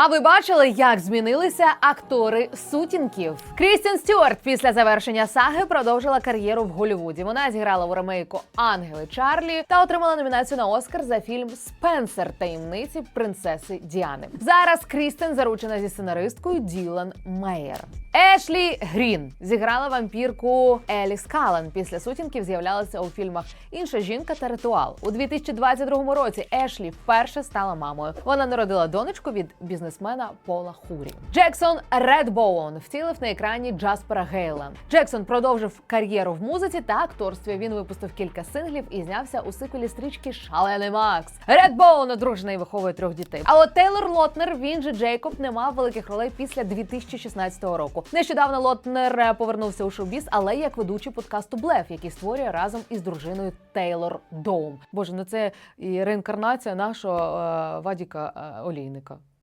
А ви бачили, як змінилися актори сутінків? Крістін Стюарт після завершення саги продовжила кар'єру в Голлівуді. Вона зіграла у ремейку Ангели Чарлі та отримала номінацію на Оскар за фільм Спенсер таємниці принцеси Діани. Зараз Крістен заручена зі сценаристкою Ділан Мейер. Ешлі Грін зіграла вампірку Еліс Кален. Після сутінків з'являлася у фільмах Інша жінка та ритуал. У 2022 році Ешлі вперше стала мамою. Вона народила донечку від бізнесмена Пола Хурі. Джексон Редбоун втілив на екрані Джаспера Гейла. Джексон продовжив кар'єру в музиці та акторстві. Він випустив кілька синглів і знявся у сиквелі стрічки Шалений Макс. Редбоун одружений виховує трьох дітей. А от Тейлор Лотнер, він же Джейкоб, не мав великих ролей після 2016 року. Нещодавно Лотнер повернувся у шоу-біз, але як ведучий подкасту Блеф, який створює разом із дружиною Тейлор Доум. Боже, ну це і реінкарнація нашого е, Вадіка е, Олійника.